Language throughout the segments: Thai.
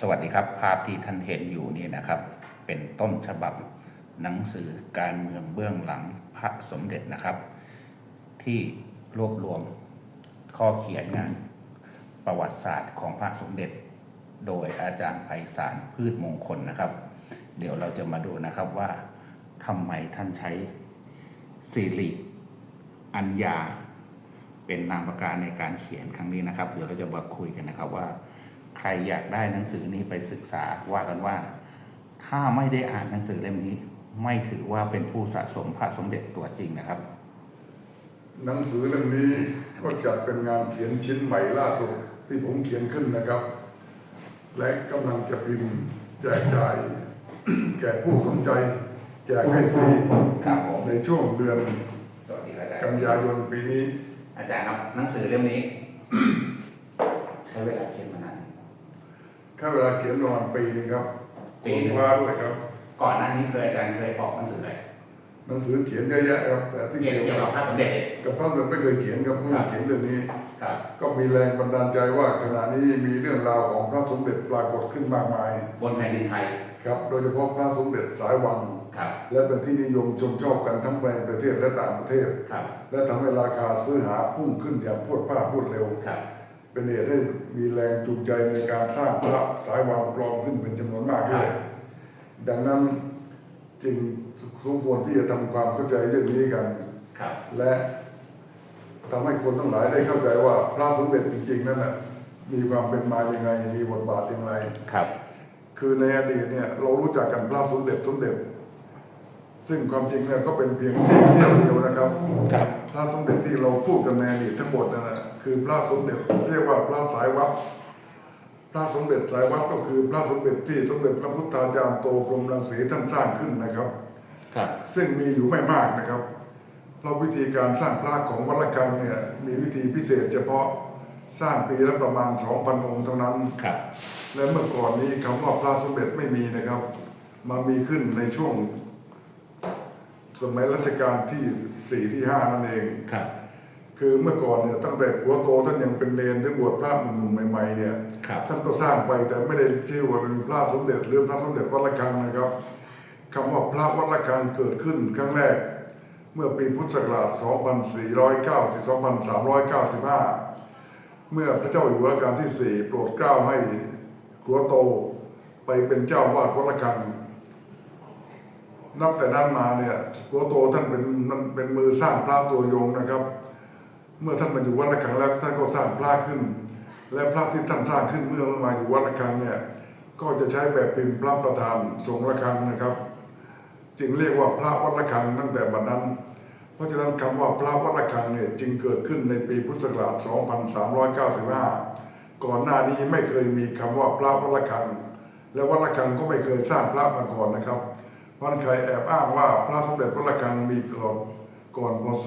สวัสดีครับภาพที่ท่านเห็นอยู่นี่นะครับ เป็นต้นฉบับหนังสือการเมืองเบื้องหลังพระสมเด็จนะครับ ที่รวบรวมข้อเขียนงานประวัติศาสตร์ของพระสมเด็จ โดยอาจารย์ไพศาลพืชมงคลนะครับ เดี๋ยวเราจะมาดูนะครับว่าทำไมท่านใช้สิริอัญญาเป็นนามปากกาในการเขียนครั้งนี้นะครับ เดี๋ยวเราจะมาคุยกันนะครับว่า ใครอยากได้หนังสือนี้ไปศึกษาว่ากันว่า ถ้าไม่ได้อ่านหนังสือเล่มนี้ ไม่ถือว่าเป็นผู้สะสมพระสมเด็จตัวจริงนะครับ หนังสือเล่มนี้ก็จัดเป็นงานเขียนชิ้นใหม่ล่าสุดที่ผมเขียนขึ้นนะครับ และกำลังจะพิมพ์แจกจ่ายแก่ผู้สนใจ แจกให้ฟรีครับผมในช่วงเดือนสวัสดีครับอาจารกันย์ยายนปีนี้ อาจารย์ครับหนังสือเล่มนี้ ใช้เวลาเขียนมานาน ค่าเวลาเขียนประมาณปีนึงครับปีหนึ่งค้นคว้าด้วยครับ ก่อนหน้านี้เคยอาจารย์เคยออกหนังสืออะไรหนังสือเขียนเยอะแยะครับ แต่ที่เกี่เกี่ยยววกับพระสมเด็จเองกับพระมันไม่เคยเขียนครับเพิ่งครับ เขียนเรื่องนี้ ครับก็มีแรงบันดาลใจว่าขณะนี้มีเรื่องราวของพระสมเด็จปรากฏขึ้นมากมายบนแผ่นดินไทยครับ โดยเฉพาะพระสมเด็จสายวัง ครับและเป็นที่นิยมชมชอบกันทั้งในประเทศและต่างประเทศ ครับและทำให้ราคาซื้อหาพุ่งขึ้นอย่างพรวดพลาดรวดเร็ว ครับ เป็นเหตุให้มีแรงจูงใจในการสร้างพระสายวางปลอมขึ้นเป็นจำนวนมากด้วยดังนั้นจึงสมควรที่จะทำความเข้าใจเรื่องนี้กันครับและทำให้คนทั้งหลายได้เข้าใจว่าพระสมเด็จจริง ๆ นั้นน่ะมีความเป็นมาอย่างไง มีบทบาทอย่างไรครับ คือในอดีตเนี่ยเรารู้จักกันพระสมเด็จสมเด็จ ซึ่งความจริงเนี่ยก็เป็นเพียงเสี้ยวเสี้ยวเดียวนะครับ ครับพระสมเด็จที่เราพูดกันในอดีตทั้งหมดนั่นแหละ คือพระสมเด็จที่เรียกว่าพระสายวัดพระสมเด็จสายวัดก็คือพระสมเด็จที่สมเด็จพระพุทธาจารย์โตกรมรังสีท่านสร้างขึ้นนะครับ ครับ ซึ่งมีอยู่ไม่มากนะครับเพราะวิธีการสร้างพระของวัดละคังเนี่ยมีวิธีพิเศษเฉพาะสร้างปีละประมาณ 2,000 องค์เท่านั้นครับและเมื่อก่อนนี้คำว่าพระสมเด็จไม่มีนะครับ มามีขึ้นในช่วง สมัยรัชกาลที่สี่ที่ห้านั่นเองครับ คือเมื่อก่อนเนี่ยตั้งแต่หัวโตท่านยังเป็นเลนหรือบวชพระหนุ่มๆใหม่ๆเนี่ยครับ ท่านก็สร้างไปแต่ไม่ได้ชื่อว่าเป็นพระสมเด็จหรือพระสมเด็จวัดระฆังนะครับคำว่าพระวัดระฆังเกิดขึ้นครั้งแรก เมื่อปีพุทธศักราช 2490 2395 เมื่อพระเจ้าอยู่หัวรัชกาลที่ 4 โปรดเกล้าให้หัวโตไปเป็นเจ้าวาดวัดระฆังนับแต่นั้นมาเนี่ยหัวโตท่านเป็นมันเป็นมือสร้างพระตัวยงนะครับ เมื่อท่านมาอยู่วัดระฆังแล้วท่านก็สร้างพระขึ้น และพระที่ท่านสร้างขึ้นเมื่อมาอยู่วัดระฆังเนี่ยก็จะใช้แบบพิมพ์พระประธานทรงระฆังนะครับ จึงเรียกว่าพระวัดระฆังตั้งแต่บัดนั้น เพราะฉะนั้นคำว่าพระวัดระฆังเนี่ยจึงเกิดขึ้นในปีพุทธศักราช 2395 ก่อนหน้านี้ไม่เคยมีคำว่าพระวัดระฆัง และวัดระฆังก็ไม่เคยสร้างพระมาก่อนนะครับเพราะฉะนั้นใครแอบอ้างว่าพระสมเด็จวัดระฆังมีก่อนก่อนพศ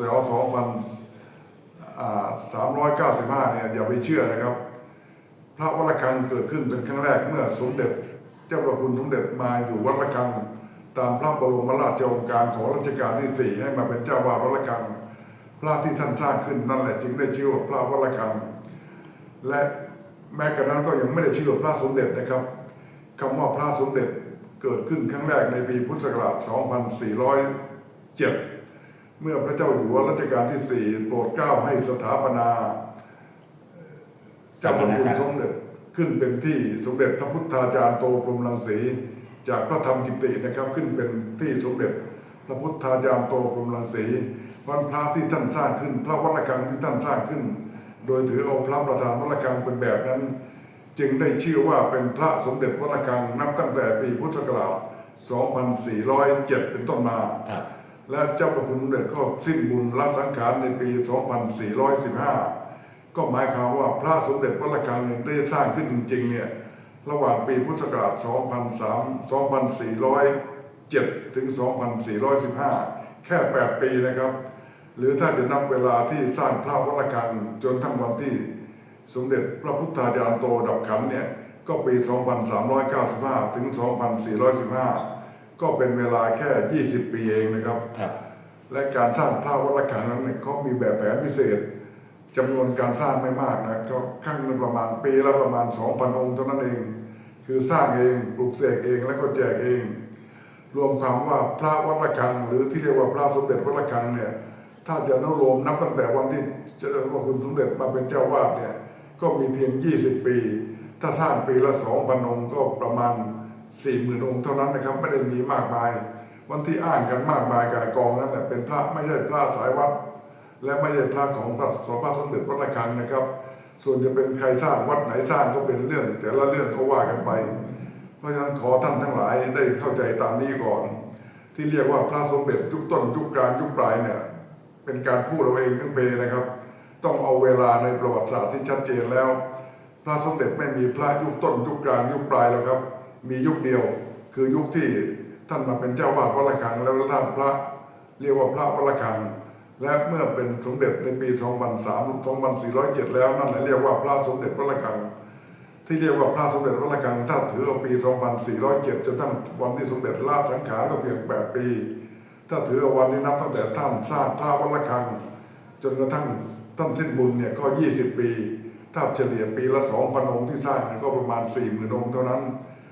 2000สามร้อยเก้าสิบห้าเนี่ยอย่าไปเชื่อนะครับ พระวัดระฆังเกิดขึ้นเป็นครั้งแรกเมื่อสมเด็จ เจ้าประคุณสมเด็จมาอยู่วัดระฆัง ตามพระบรมราชโองการของรัชกาลที่สี่ให้มาเป็นเจ้าวาดวัดระฆัง พระที่ท่านสร้างขึ้นนั่นแหละจึงได้ชื่อว่าพระวัดระฆัง และแม้กระนั้นก็ยังไม่ได้ชื่อว่าพระสมเด็จนะครับคำว่าพระสมเด็จเกิดขึ้นครั้งแรกในปีพุทธศักราช 2407 เมื่อพระเจ้าอยู่หัวรัชกาลที่สี่โปรดเกล้าให้สถาปนาเจ้าพระคุณสมเด็จขึ้นเป็นที่สมเด็จพระพุทธาจารย์โตพรมรังสี จากพระธรรมกิตินะครับขึ้นเป็นที่สมเด็จพระพุทธาจารย์โตพรมรังสีวันพระที่ท่านสร้างขึ้น พระวัดระฆังที่ท่านสร้างขึ้น โดยถือเอาพระประธานวัดระฆังเป็นแบบนั้น จึงได้ชื่อว่าเป็นพระสมเด็จวัดระฆังนับตั้งแต่ปีพุทธศักราช 2407 เป็นต้นมาครับ และเจ้าประคุณสมเด็จก็สิ้นบุญละสังขารในปี 2415 ก็หมายความว่าพระสมเด็จพระระฆังเนี่ยได้สร้างขึ้นจริงๆเนี่ยระหว่างปีพุทธศักราช 2003 2407 ถึง 2415 แค่ 8 ปีนะครับ หรือถ้าจะนับเวลาที่สร้างพระวัดระฆังจนทั้งวันที่สมเด็จพระพุทธาจารย์โตดับขันเนี่ย ก็ปี 2395 ถึง 2415 ก็เป็นเวลาแค่ 20 ปีเองนะครับ ครับ และการสร้างพระวัดระฆังนั้นเนี่ยเขามีแบบแผนพิเศษจำนวนการสร้างไม่มากนะเขาครั้งหนึงประมาณปีละประมาณ 2,000 องค์เท่านั้นเองคคือสร้างเองปลูกเสกเองแล้วก็แจกเอง รวมความว่าพระวัดระฆัง หรือที่เรียกว่าพระสมเด็จวัดระฆังเนี่ยถ้าจะนุโลมนับตั้งแต่วันที่เจริญพระคุณสมเด็จมาเป็นเจ้าวาดเนี่ยก็มีเพียง 20 ปี ถ้าสร้างปีละ 2,000 องค์ก็ประมาณ 40,000องค์เท่านั้นนะครับ ไม่ได้มีมากมาย วันที่อ้างกันมากมายกายกองนั้นแหละเป็นพระไม่ใช่พระสายวัด และไม่ใช่พระของพระสมพระสมเด็จวัดระฆังนะครับ ส่วนจะเป็นใครสร้างวัดไหนสร้างก็เป็นเรื่อง แต่ละเรื่องก็ว่ากันไป เพราะฉะนั้นขอท่านทั้งหลายได้เข้าใจตามนี้ก่อน ที่เรียกว่าพระสมเด็จยุคต้นยุคกลางยุคปลายเนี่ยเป็นการพูดเอาเองทั้งเปนะครับ ต้องเอาเวลาในประวัติศาสตร์ที่ชัดเจนแล้ว พระสมเด็จไม่มีพระยุคต้นยุคกลางยุคปลายแล้วครับ มียุคเดียว คือยุคที่ท่านมาเป็นเจ้าวาดวัดระฆังแล้วท่านพระเรียกว่าพระวัดระฆังและเมื่อเป็นสมเด็จในปี 2003 2407 แล้วนั่นแหละเรียกว่าพระสมเด็จวัดระฆัง ที่เรียกว่าพระสมเด็จวัดระฆังถ้าถือเอาปี 2407 จนตั้งวันที่สมเด็จลาสังขารก็เพียง 8 ปี ถ้าถือเอาวันที่นับตั้งแต่ท่านสร้างพระวัดระฆัง จนกระทั่งท่านสิ้นบุญเนี่ยก็ 20 ปี ถ้าเฉลี่ยปีละ 2,000 องค์ที่สร้างก็ประมาณ 40,000 องค์เท่านั้น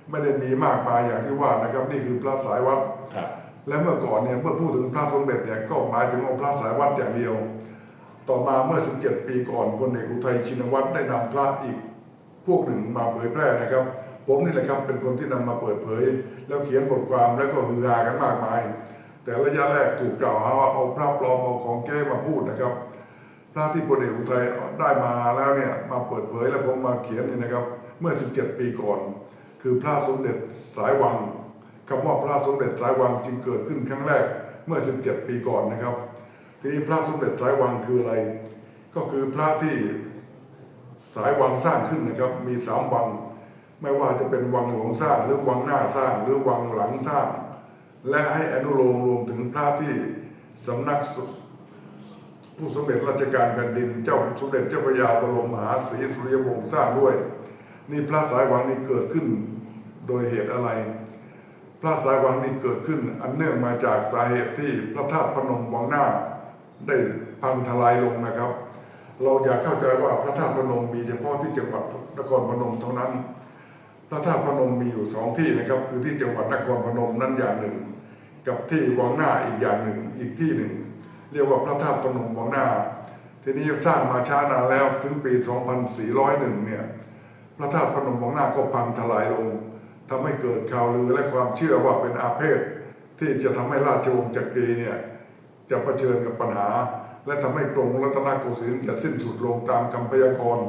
ไม่ได้มีมากมายอย่างที่ว่านะครับนี่คือพระสายวัดครับและเมื่อก่อนเนี่ยเมื่อพูดถึงพระสมเด็จเนี่ยก็หมายถึงองค์พระสายวัดอย่างเดียว ต่อมาเมื่อ 17 ปีก่อนพลเอกอุทัยชินวัตรได้นำพระอีกพวกหนึ่งมาเผยแพร่นะครับ ผมนี่แหละครับเป็นคนที่นำมาเปิดเผย แล้วเขียนบทความแล้วก็ฮือฮากันมากมาย แต่ระยะแรกถูกกล่าวหาว่าเอาพระปลอมเอาของแก้มาพูดนะครับพระที่พลเอกอุทัยได้มาแล้วเนี่ยมาเปิดเผยแล้วผมมาเขียนนี่นะครับ เมื่อ 17 ปีก่อน คือพระสมเด็จสายวังคำว่าพระสมเด็จสายวังจึงเกิดขึ้นครั้งแรกเมื่อ 17 ปีก่อนนะครับ ทีนี้พระสมเด็จสายวังคืออะไร ก็คือพระที่สายวังสร้างขึ้นนะครับ มีสามวัง ไม่ว่าจะเป็นวังหลวงสร้างหรือวังหน้าสร้าง หรือวังหลังสร้าง และให้อนุโลมรวมถึงพระที่สำนักผู้สมเด็จราชการแผ่นดิน เจ้าสมเด็จเจ้าพระยาบรมมหาศรีสุริยวงศ์สร้างด้วย นี่พระสายวังนี่เกิดขึ้น โดยเหตุอะไร พระสายวังนี่เกิดขึ้น อันเนื่องมาจากสาเหตุที่พระธาตุพนมวังหน้า ได้พังทลายลงนะครับ เราอยากเข้าใจว่าพระธาตุพนมมีเฉพาะที่จังหวัดนครพนมเท่านั้น พระธาตุพนมมีอยู่สองที่นะครับ คือที่จังหวัดนครพนมนั่นอย่างหนึ่ง กับที่วังหน้าอีกอย่างหนึ่งอีกที่หนึ่ง เรียกว่าพระธาตุพนมวังหน้าทีนี้สร้างมาช้านานแล้วถึงปี 2401 เนี่ย พระธาตุพนมวังหน้าก็พังทลายลง ทำให้เกิดข่าวลือและความเชื่อว่าเป็นอาเพศที่จะทำให้ราชวงศ์จักรีเนี่ยจะเผชิญกับปัญหา และทำให้กรุงรัตนโกสินทร์จะสิ้นสุดลงตามคำพยากรณ์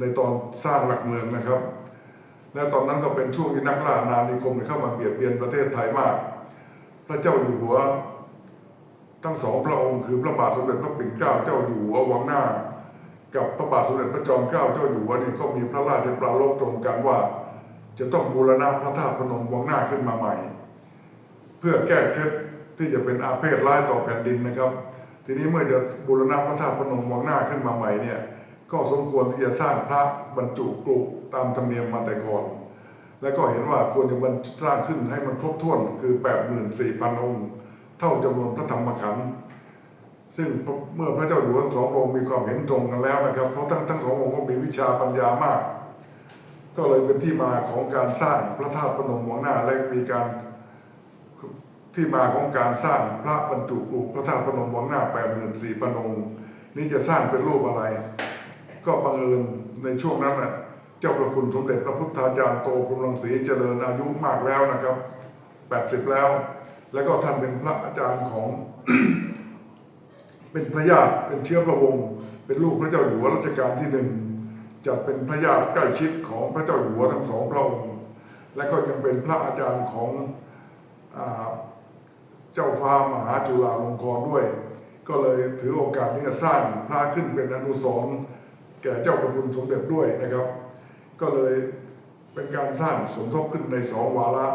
ในตอนสร้างหลักเมืองนะครับ และตอนนั้นก็เป็นช่วงที่นักล่าอาณานิคมเข้ามาเบียดเบียนประเทศไทยมาก พระเจ้าอยู่หัว ทั้งสองพระองค์คือพระบาทสมเด็จพระปิ่นเกล้าเจ้าอยู่หัววังหน้า กับพระบาทสมเด็จพระจอมเกล้าเจ้าอยู่หัวนี่ก็มีพระราชปรารภตรงกันว่า จะต้องบูรณะพระธาตุพนมวังหน้าขึ้นมาใหม่ เพื่อแก้เคล็ดที่จะเป็นอาเพศร้ายต่อแผ่นดินนะครับ ทีนี้เมื่อจะบูรณะพระธาตุพนมวังหน้าขึ้นมาใหม่เนี่ยก็สมควรที่จะสร้างพระบรรจุกรุตามธรรมเนียมมาแต่ก่อน และก็เห็นว่าควรจะบรรสร้างขึ้นให้มันครบถ้วนคือ 84,000 องค์ เท่าจำนวนพระธรรมขันธ์ซึ่งเมื่อพระเจ้าอยู่หัวทั้งสององค์มีความเห็นตรงกันแล้วนะครับ เพราะทั้งทั้งสององค์ก็มีวิชาปัญญามาก ก็เลยเป็นที่มาของการสร้างพระธาตุพนมวังหน้าและมีการที่มาของการสร้างพระบรรจุกรุพระธาตุพนมวังหน้า84,000องค์นี่จะสร้างเป็นรูปอะไร ก็บังเอิญในช่วงนั้นน่ะเจ้าประคุณสมเด็จพระพุทธาจารย์โตพรมรังสีเจริญอายุมากแล้วนะครับ80แล้ว แล้วก็ท่านเป็นพระอาจารย์ของ เป็นพระญาติเป็นเชื้อพระวงศ์เป็นลูกพระเจ้าอยู่หัวรัชกาลที่หนึ่ง จะเป็นพระญาติใกล้ชิดของพระเจ้าอยู่หัวทั้งสองพระองค์ และก็ยังเป็นพระอาจารย์ของอเจ้าฟ้ามหาจุฬาลงกรณ์ด้วย ก็เลยถือโอกาสนี้สร้างพระขึ้นเป็นอนุสรณ์แก่เจ้าประคุณสมเด็จด้วยนะครับ ก็เลยเป็นการสร้างสมทบขึ้นในสองวาระ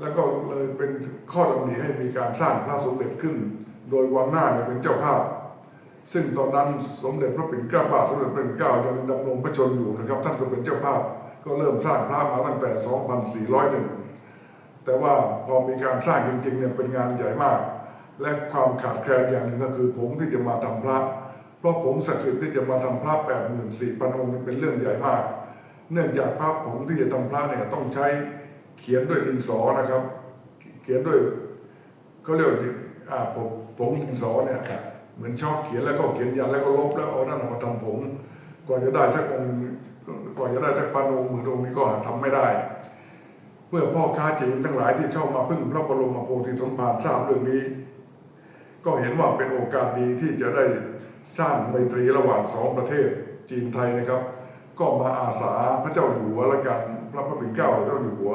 แล้วก็เลยเป็นข้อดำริให้มีการสร้างพระสมเด็จขึ้น โดยวังหน้าเนี่ยเป็นเจ้าภาพ ซึ่งตอนนั้นสมเด็จพระปิ่นเกล้าบาทสมเด็จพระปิ่นเกล้ายังดำรงพระชนอยู่นะครับ ท่านก็เป็นเจ้าภาพก็เริ่มสร้างพระมาตั้งแต่ 2401 แต่ว่าพอมีการสร้างจริงๆเนี่ยเป็นงานใหญ่มาก และความขาดแคลนอย่างหนึ่งก็คือผงที่จะมาทำพระ เพราะผงศักดิ์สิทธิ์ที่จะมาทำพระ 84,000 องค์เป็นเรื่องใหญ่มาก เนื่องจากพระผงที่จะทำพระเนี่ยต้องใช้เขียนด้วยดินสอนะครับ เขียนด้วยเขาเรียกว่าอ่าผงผงดินสอเนี่ย เหมือนชอบเขียนแล้วก็เขียนยันแล้วก็ลบแล้วเอานั่นเอามาทำผงกว่าจะได้สักองค์กว่าจะได้สักพันองค์หมื่นองค์นี้ก็หาทำไม่ได้ เมื่อพ่อค้าจีนทั้งหลายที่เข้ามาพึ่งพระบรมโพธิสมภารทราบเรื่องนี้ ก็เห็นว่าเป็นโอกาสดีที่จะได้สร้างไมตรีระหว่างสองประเทศจีนไทยนะครับ ก็มาอาสาพระเจ้าอยู่หัวและกันพระพระปิ่นเกล้าเจ้าอยู่หัว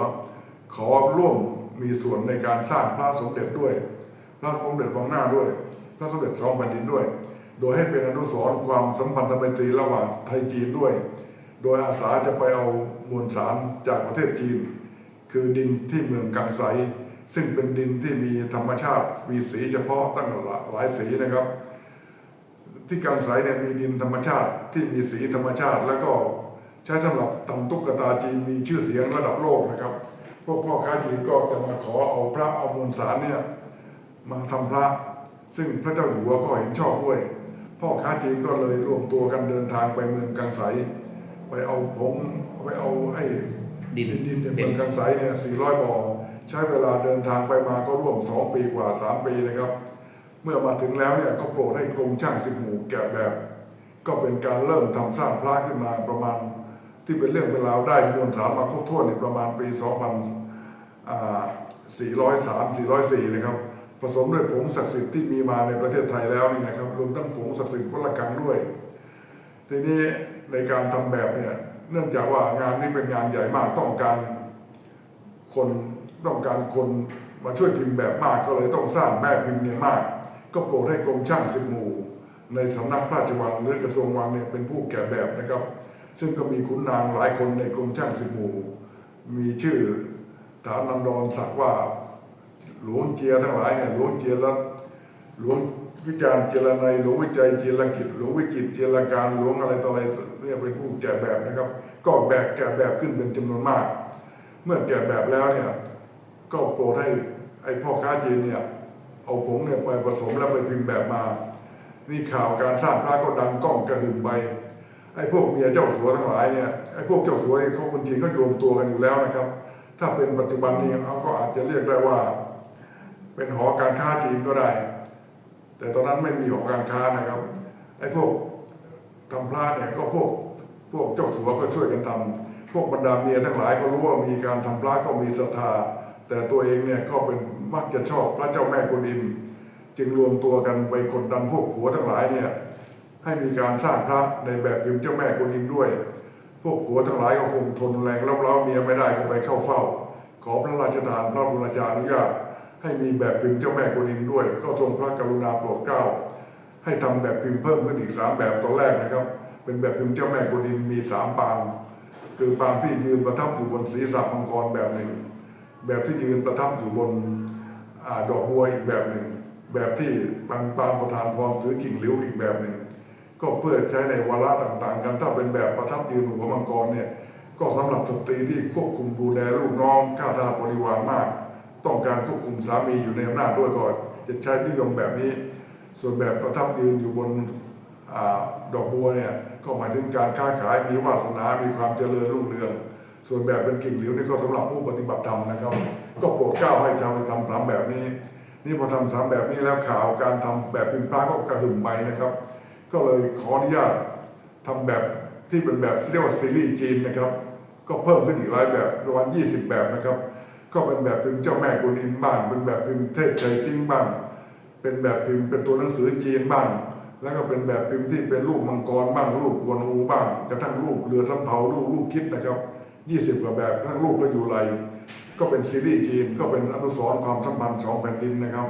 ขอร่วมมีส่วนในการสร้างพระสมเด็จด้วย พระสมเด็จวังหน้าด้วย พระสมเด็จสองแผ่นดินด้วย โดยให้เป็นอนุสรณ์ความสัมพันธไมตรีระหว่างไทยจีนด้วย โดยอาสาจะไปเอามวลสารจากประเทศจีน คือดินที่เมืองกังไสซึ่งเป็นดินที่มีธรรมชาติมีสีเฉพาะตั้งหลายสีนะครับ ที่กังไสเนี่ยมีดินธรรมชาติที่มีสีธรรมชาติแล้วก็ใช้สำหรับทำตุ๊กตาจีนมีชื่อเสียงระดับโลกนะครับ พวกพ่อค้าจีนก็จะมาขอเอาพระเอามวลสารเนี่ยมาทำพระ ซึ่งพระเจ้าอยู่หัวก็เห็นชอบด้วย พ่อค้าจีนก็เลยรวมตัวกันเดินทางไปเมืองกังไสไปเอาผงไปเอาไอ้ดินดินดินจากเมืองกังไสเนี่ย400บ่อใช้เวลาเดินทางไปมาก็ร่วม2ปีกว่า3ปีนะครับ เมื่อมาถึงแล้วเนี่ยก็โปรดให้กรมช่างสิบหมู่แกะแบบ ก็เป็นการเริ่มทำสร้างพระขึ้นมาประมาณ ที่เป็นเรื่องเป็นราวได้มวลสารมาครบถ้วนในประมาณปี 2403 404 นะครับผ สมด้วยผงศักดิ์สิทธิ์ที่มีมาในประเทศไทยแล้วนี่นะครับรวมทั้งผงศักดิ์สิทธิ์วัลกังด้วย ทีนี้ในการทำแบบเนี่ยเนื่องจากว่างานนี้เป็นงานใหญ่มากต้องการคนต้องการคนมาช่วยพิมพ์แบบมากก็เลยต้องสร้างแม่พิมพ์เนี่ยมาก ก็โปรดให้กรมช่างสิบหมู่ ในสำนักพระราชวังหรือกระทรวงวังเนี่ยเป็นผู้แกะแบบนะครับ ซึ่งก็มีขุนนางหลายคนในกรมช่างสิบหมู่ มีชื่อฐานนันดรศักดิ์ว่า หลวงเจียทั้งหลายเนี่ยหลวงเจียรัตหลวงวิจารณ์เจรนัยหลวงวิจัยเจรกิจหลวงวิจิตเจรการหลวงอะไรต่ออะไรเนี่ยเป็นผู้แกะแบบนะครับ ก็แบกแกะแบบขึ้นเป็นจำนวนมาก เมื่อแกะแบบแล้วเนี่ยก็โปรดให้ไอ้พ่อค้าจีนเนี่ยเอาผงเนี่ยไปผสมแล้วไปพิมพ์แบบมา นี่ข่าวการสร้างพระก็ดังกล้องกระหึ่มไปไอ้พวกเมียเจ้าสัวทั้งหลายเนี่ยไอ้พวกเจ้าสัวเนี่ยเขาคนจีนก็รวมตัวกันอยู่แล้วนะครับ ถ้าเป็นปัจจุบันนี้เขาก็อาจจะเรียกได้ว่า เป็นหอการค้าจีนก็ได้ แต่ตอนนั้นไม่มีหอการค้านะครับไอ้พวกทำพระเนี่ยก็พวกพวกเจ้าสัวก็ช่วยกันทำพวกบรรดาเมียทั้งหลายก็รู้ว่ามีการทำพระก็มีศรัทธา แต่ตัวเองเนี่ยก็เป็นมักจะชอบพระเจ้าแม่กุนิม จึงรวมตัวกันไปกดดันพวกผัวทั้งหลายเนี่ยให้มีการสร้างพระในแบบพิมพ์เจ้าแม่กุนิมด้วย พวกผัวทั้งหลายก็คงทนแรงเล้าเมียไม่ได้ก็ไปเข้าเฝ้า ขอพระราชทานพระบรมราชานุญาต ให้มีแบบพิมพ์เจ้าแม่กุนอิมด้วย ก็ทรงพระกรุณาโปรดเกล้าให้ทำแบบพิมพ์เพิ่มขึ้นอีกสามแบบตอนแรกนะครับ เป็นแบบพิมพ์เจ้าแม่กุนอิมมีสามปางคือปางที่ยืนประทับอยู่บนศีรษะมังกรแบบหนึ่ง แบบที่ยืนประทับอยู่บนอดอกบัวอีกแบบหนึ่ง แบบที่ปางปางประธานพรถือกิ่งหลิวอีกแบบหนึ่ง ก็เพื่อใช้ในวาระต่างๆ กันถ้าเป็นแบบประทับยืนหัวมังกรเนี่ยก็สำหรับสตรีที่ควบคุมดูแลลูกน้องข้าทาสบริวารมาก ต้องการควบคุมสามีอยู่ในอำนาจด้วยก่อนจะใช้นิยมแบบนี้ ส่วนแบบประทับยืนอยู่บนอดอกบัวเนี่ยก็หมายถึงการค้าขายมีวาสนา มีความเจริญรุ่งเรือง ส่วนแบบเป็นกิ่งหลิวนี่ก็สำหรับผู้ปฏิบัติธรรมนะครับ ก็โปรดเกล้าให้ทำทำสามแบบนี้ นี่พอทำสามแบบนี้แล้วข่าวการทำแบบพิมพ์พระก็กระหึ่มไปนะครับ ก็เลยขออนุญาตทำแบบที่เป็นแบบเรียกว่าซีรีส์จีนนะครับ ก็เพิ่มขึ้นอีกหลายแบบประมาณ20 แบบนะครับ ก็เป็นแบบพิมพ์เจ้าแม่กุนอิมบ้างเป็นแบบพิมพ์เทพชัยซิงบ้าง เป็นแบบพิมพ์เป็นตัวหนังสือจีนบ้าง แล้วก็เป็นแบบพิมพ์ที่เป็นรูปมังกรบ้างรูปกวนอูบ้างกระทั่งรูปเรือสำเภารูปรูปคิดนะครับ20กว่าแบบทั้งรูปก็อยู่ไรก็เป็นซีรีส์จีนก็เป็นอนุสรณ์ความสัมพันธ์สองแผ่นดินนะครับ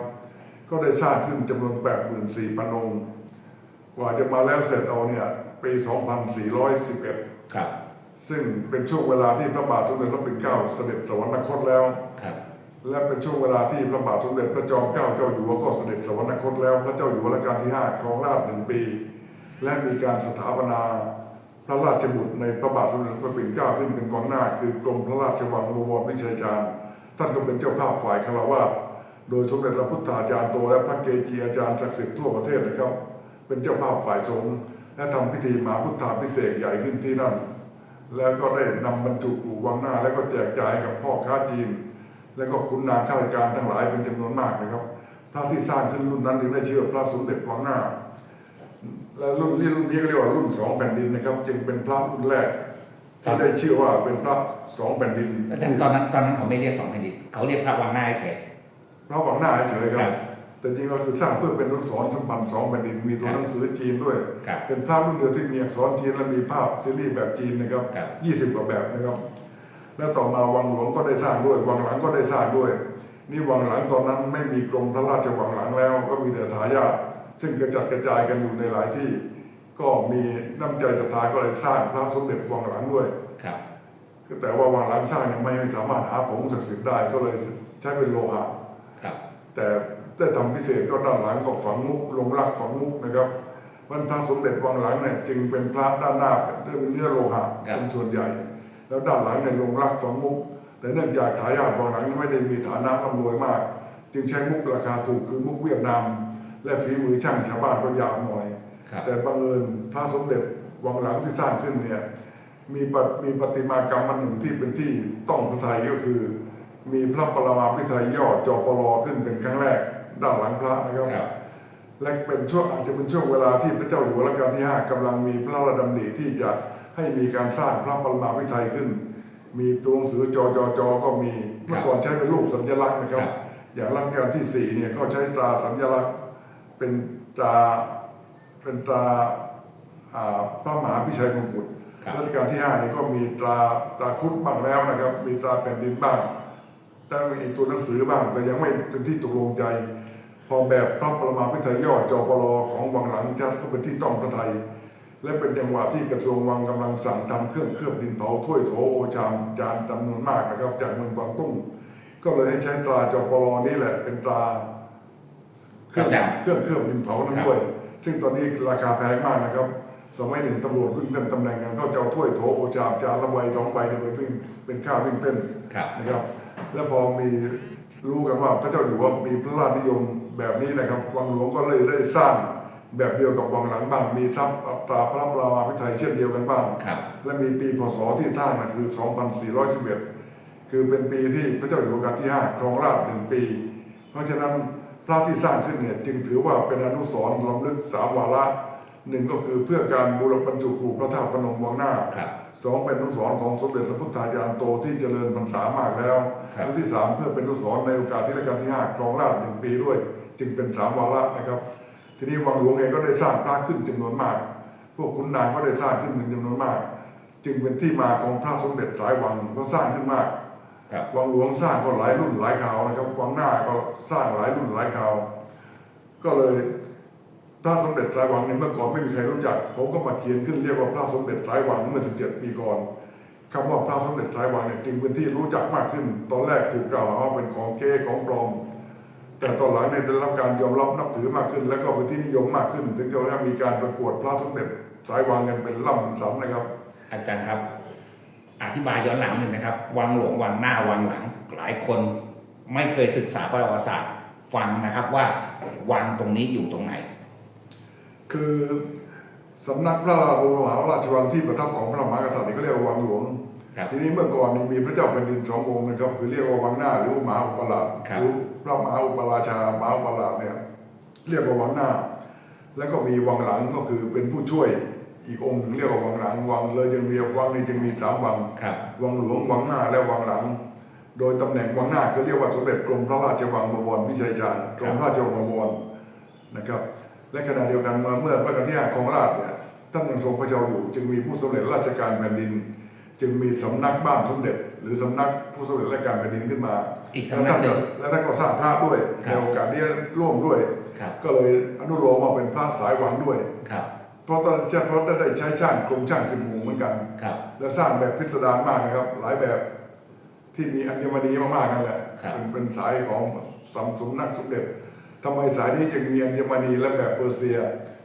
ก็ได้สร้างขึ้นจำนวน84,000องค์กว่าจะมาแล้วเสร็จเอาเนี่ยปี 2411 ครับ ซึ่งเป็นช่วงเวลาที่พระบาทสมเด็จพระปิ่นเกล้าเสด็จสวรรคตแล้ว ครับและเป็นช่วงเวลาที่พระบาทสมเด็จพระจอมเกล้าเจ้าอยู่หัวก็เสด็จสวรรคตแล้ว พระเจ้าอยู่หัวรัชกาลที่ 5 ครองราชย์หนึ่งปี และมีการสถาปนาพระราชบุตรในพระบาทสมเด็จพระปิ่นเกล้าขึ้นเป็นกองหน้า คือกรมพระราชวังบวรวิชัยจารย์ ท่านก็เป็นเจ้าภาพฝ่ายคารวะโดยสมเด็จพระพุทธาจารย์โตและพระเกจิอาจารย์ศักดิ์สิทธิ์ทั่วประเทศนะครับ เป็นเจ้าภาพฝ่ายสงฆ์และทำพิธีมหาพุทธาพิเศษกใหญ่ขึ้นที่นั่น แล้วก็ได้นำบรรจุกลุ่วังหน้า แล้วก็แจกจ่ายให้กับพ่อค้าจีน แล้วก็ขุนนางข้าราชการทั้งหลายเป็นจำนวนมากนะครับ พระที่สร้างขึ้นรุ่นนั้นจึงได้ชื่อว่าพระสมเด็จวังหน้า และรุ่นนี้รุ่นนี้ก็เรียกว่ารุ่นสองแผ่นดินนะครับ จึงเป็นพระรุ่นแรกที่ได้ชื่อว่าเป็นพระสองแผ่นดินอาจารย์ตอนนั้นตอนนั้นเขาไม่เรียกสองแผ่นดินเขาเรียกพระวังหน้าเฉยพระวังหน้าเฉยๆคครัรับบ แต่จริงเราคือสร้างเพื่อเป็นอนุสรณ์สัมพันธ์สองแผ่นดินมีตัวครับหนังสือจีนด้วย ครับ เป็นภาพรุ่นเดียวที่มีอักษรจีนและมีภาพซีรีส์แบบจีนนะครับครับ20กว่าแบบนะครับ แล้วต่อมาวังหลวงก็ได้สร้างด้วย วังหลังก็ได้สร้างด้วย นี่วังหลังตอนนั้นไม่มีกรมพระราชวังหลังแล้ว ก็มีแต่ทายาทซึ่งกระจัดกระจายกันอยู่ในหลายที่ ก็มีน้ำใจศรัทธาก็เลยสร้างพระสมเด็จวังหลังด้วย ครับ แต่ว่าวังหลังสร้างยังไม่สามารถหาผงศักดิ์สิทธิ์ได้ก็เลยใช้เป็นโลหะ ครับ แต่ ได้ทำพิเศษก็ด้านหลังก็ฝังมุกลงรักฝังมุกนะครับวันพระสมเด็จวังหลังเนี่ยจึงเป็นพระด้านหน้าเป็นเนื้อโลหะเป็นส่วนใหญ่ แล้วด้านหลังเนี่ยลงรักฝังมุก แต่เนื่องจากทายาทวังหลังไม่ได้มีฐานะร่ำรวยมาก จึงใช้มุกราคาถูกคือมุกเวียดนาม และฝีมือช่างชาวบ้านก็หยาบหน่อยครับแต่บังเอิญพระสมเด็จวังหลังที่สร้างขึ้นเนี่ยมีปฏิมีประติมากรรมอันหนึ่งที่เป็นที่ต้องพระทัยก็คือ มีพระปรมาภิไธยย่อจอปลอขึ้นเป็นครั้งแรก ด้านหลังพระนะครับครับ และเป็นช่วงอาจจะเป็นช่วงเวลาที่พระเจ้าอยู่หัวรัชกาลที่ 5กำลังมีพระราชดำริที่จะให้มีการสร้างพระปรมาภิไธยขึ้น มีตัวหนังสือจอจอจอก็มีเมื่อก่อนใช้เป็นรูปสัญลักษณ์นะครับครับอย่างรัชกาลที่สี่เนี่ยก็ใช้ตราสัญลักษณ์เป็นตราเป็นตราอ่าพระมหาพิชัยมงกุฎครับรัชกาลที่ห้านี่ก็มีตราตราครุฑบ้างแล้วนะครับ มีตราแผ่นดินบ้างแต่มีตัวหนังสือบ้างแต่ยังไม่เป็นที่ตกลงใจ พอแบบพระประมาพิไทยยอดจอปลของวังหลังจัดก็เป็นที่ต้องพระไทย และเป็นจังหวะที่กระทรวงวังกำลังสั่งทำเครื่องเคลือบดินเผาถ้วยโถโอชามจานจำนวนมากนะครับ จากเมืองกวางตุ้ง ก็เลยให้ใช้ตราจอปลนี่แหละเป็นตราเครื่องประจำเครื่องเคลือบดินเผานั้นด้วย ซึ่งตอนนี้ราคาแพงมากนะครับ สมัยหนึ่งตำรวจวิ่งเต้นตำแหน่งกันก็จะเอาถ้วยโถโอชามจานละใบสองใบเนี่ยไปวิ่งเป็นค่าวิ่งเต้นครับนะครับ แล้วพอมีรู้กันว่าพระเจ้าอยู่หัวมีพระราชนิยม แบบนี้นะครับวังหลวงก็เลยได้สร้างแบบเดียวกับวังหลังบ้างมีทรัพย์ตราพระรามาภิไธยเช่นเดียวกันบ้างครับและมีปีพศที่สร้างนะคือ 2411 คือเป็นปีที่พระเจ้าอยู่หัวรัชกาลที่ 5 ครองราชย์หนึ่งปี เพราะฉะนั้นพระที่สร้างขึ้นเนี่ยจึงถือว่าเป็นอนุสรณ์รำลึกสามวาระ หนึ่งก็คือเพื่อการบูรพบรรจุครูพระธาตุพนมวังหน้าครับสองเป็นอนุสรณ์ของสมเด็จพระพุทธาจารย์โตที่เจริญพรรษามากแล้วครับและที่สามเพื่อเป็นอนุสรณ์ในโอกาสที่รัชกาลที่ห้าครองราชย์หนึ่งปีด้วย จึงเป็นสามวาระนะครับ ทีนี้วังหลวงเองก็ได้สร้างพระขึ้นจำนวนมาก พวกขุนนางก็ได้สร้างขึ้นเป็นจำนวนมาก จึงเป็นที่มาของพระสมเด็จสายวังก็สร้างขึ้นมากครับวังหลวงสร้างก็หลายรุ่นหลายคราวนะครับวังหน้าก็สร้างหลายรุ่นหลายคราวก็เลย พระสมเด็จสายวังเนี่ยเมื่อก่อนไม่มีใครรู้จัก ผมก็มาเขียนขึ้นเรียกว่าพระสมเด็จสายวังเมื่อ 17 ปีก่อนคำว่าพระสมเด็จสายวังเนี่ยจึงเป็นที่รู้จักมากขึ้น ตอนแรกถูกกล่าวหาว่าเป็นของเก๊ของปลอม แต่ตอนหลังเนี่ยได้รับการยอมรับนับถือมากขึ้น แล้วก็เป็นที่นิยมมากขึ้น ถึงกับมีการประกวดพระสมเด็จสายวังกันเป็นล่ำสันนะครับ อาจารย์ครับ อธิบายย้อนหลังหนึ่งนะครับวังหลวงวังหน้าวังหลังหลายคนไม่เคยศึกษาประวัติศาสตร์ฟังนะครับว่าวังตรงนี้อยู่ตรงไหน คือสำนักพระบรมมหาราชวังที่ประทับของพระมหากษัตริย์นี่ก็เรียกว่าวังหลวง ครับ ทีนี้เมื่อก่อนนี่มีพระเจ้าแผ่นดินสององค์นะครับคือเรียกว่าวังหน้าหรือมหาอุปราชครับ หรือพระมหาอุปราชามหาอุปราชเนี่ยเรียกว่าวังหน้า แล้วก็มีวังหลังก็คือเป็นผู้ช่วยอีกองค์หนึ่งเรียกว่าวังหลังวังเลยจึงมีวังนี่จึงมีสามวัง ครับ วังหลวงวังหน้าและวังหลัง โดยตำแหน่งวังหน้าคือเรียกว่าสมเด็จกรมพระราชวังบวรพิชัยชาญกรมพระราชวังบวรนะครับ และขณะเดียวกันเมื่อเมื่อพระกที่ห้าของราชเนี่ยท่านยังทรงพระเจ้าอยู่ จึงมีผู้สำเร็จราชการแผ่นดิน จึงมีสำนักบ้านสมเด็จ หรือสำนักผู้สำเร็จราชการแผ่นดินขึ้นมาอีกแล้วสำนัท่ากนหก็นึ่งและท่านก็สร้างพระด้วยครับในโอกาสนี้ร่วมด้วยครับก็เลยอนุโลมว่าเป็นพระสายวังด้วยครับเพราะตอนเจ้าเพราะได้ใช้ช่างกรมช่างสิบหมู่เหมือนกันครับแล้วสร้างแบบพิสดารมากนะครับ หลายแบบที่มีอัญมณีมากๆนั่นแหละครับเป็นเป็นสายของสมสมนักสมเด็จ ทำไมสายนี้จึงมีอัญมณีและแบบเปอร์เซีย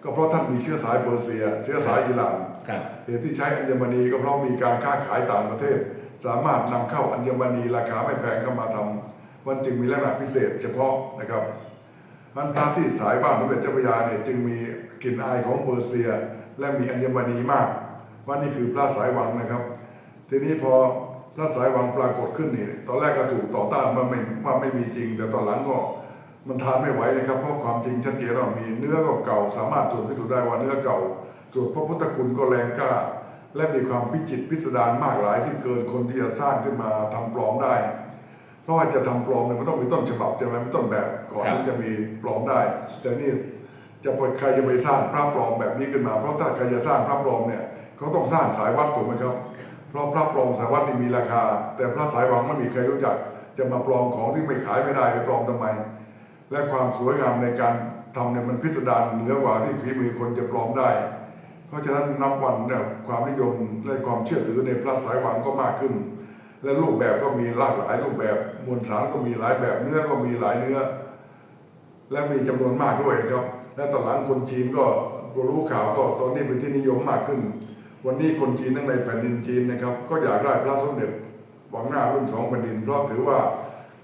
ก็เพราะท่านมีเชื้อสายเปอร์เซีย เชื้อสายอิหร่านครับเหตุที่ใช้อัญมณีก็เพราะมีการค้าขายต่างประเทศ สามารถนำเข้าอัญมณีราคาไม่แพงเข้ามาทำมันจึงมีลักษณะพิเศษเฉพาะนะครับมันพระที่สายบ้านสมเด็จเจ้าพระยาเนี่ยจึงมีกลิ่นอายของเปอร์เซีย และมีอัญมณีมากว่านี่คือพระสายวังนะครับ ทีนี้พอพระสายวังปรากฏขึ้นนี่ตอนแรกก็ถูกต่อต้านว่าไม่ว่าไม่มีจริง แต่ตอนหลังก็ มันทานไม่ไหวนะครับเพราะความจริงชัดเจนว่ามีเนื้อก็เก่าสามารถตรวจพิสูจน์ได้ว่าเนื้อเก่าตรวจพระพุทธคุณก็แรงกล้า และมีความพิจิตรพิสดารมากหลายที่เกินคนที่จะสร้างขึ้นมาทำปลอมได้ เพราะว่าจะทำปลอมเนี่ยมันต้องมีต้นฉบับใช่ไหมมันต้นแบบก่อนครับถึงจะมีปลอมได้ แต่นี่จะไปใครจะไปสร้างพระปลอมแบบนี้ขึ้นมา เพราะถ้าใครจะสร้างพระปลอมเนี่ยเขาต้องสร้างสายวัดถูกไหมครับ เพราะพระปลอมสายวัดนี่มีราคา แต่พระสายวังไม่มีใครรู้จัก จะมาปลอมของที่ไม่ขายไม่ได้ไปปลอมทำไม และความสวยงามในการทำเนี่ยมันพิสดารเหนือกว่าที่ฝีมือคนจะปลอมได้ เพราะฉะนั้นนับวันเนี่ยความนิยมและความเชื่อถือในพระสายหวังก็มากขึ้น และรูปแบบก็มีหลากหลายรูปแบบมวลสารก็มีหลายแบบเนื้อก็มีหลายเนื้อ และมีจำนวนมากด้วยครับ และตอนหลังคนจีนก็รู้ข่าวก็ตอนนี้เป็นที่นิยมมากขึ้น วันนี้คนจีนทั้งในแผ่นดินจีนนะครับ ก็อยากได้พระสมเด็จหวังหน้ารุ่นสองแผ่นดินเพราะถือว่า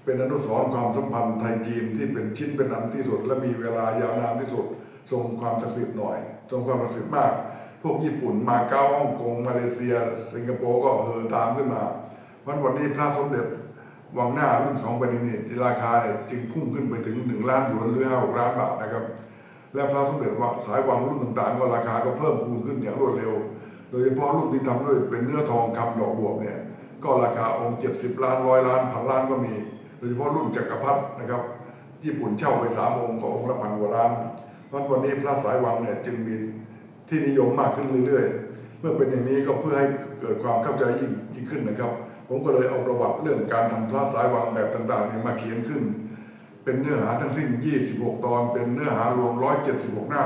เป็นอนุสรณ์ความสัมพันธ์ไทยจีนที่เป็นชิ้นเป็นอันที่สุด และมีเวลายาวนานที่สุด ทรงความศักดิ์สิทธิ์หน่อยทรงความศักดิ์สิทธิ์มาก พวกญี่ปุ่นมาเก๊าฮ่องกงมาเลเซีย สิงคโปร์ก็เฮอตามขึ้นมาวันวันนี้พระสมเด็จวังหน้ารุ่นสองแผ่นดินนี่ราคาเนี่ยจึงพุ่งขึ้นไปถึงหนึ่งล้านหยวนหรือห้าหกล้านบาทนะครับ และพระสมเด็จว่าสายวังรุ่นต่างๆ ก็ราคาก็เพิ่มพูนขึ้นอย่างรวดเร็ว โดยเฉพาะรุ่นที่ทำด้วยเป็นเนื้อทองคำดอกบวบเนี่ยก็ราคาองค์เจ็ดสิบล้านร้อยล้านพันล้านก็มี โดยเฉพาะรุ่นจักรพรรดินะครับ ญี่ปุ่นเช่าไปสามองค์ก็องค์ละพันกว่าล้านเพราะวันนี้พระสายวังเนี่ยจึงมีที่นิยมมากขึ้นเรื่อยๆ เมื่อเป็นอย่างนี้ก็เพื่อให้เกิดความเข้าใจยิ่งยิ่งขึ้นนะครับ ผมก็เลยเอาประวัติเรื่องการทำพระสายวังแบบต่างๆเนี่ยมาเขียนขึ้น เป็นเนื้อหาทั้งสิ้น 26 ตอน เป็นเนื้อหารวม 176 หน้า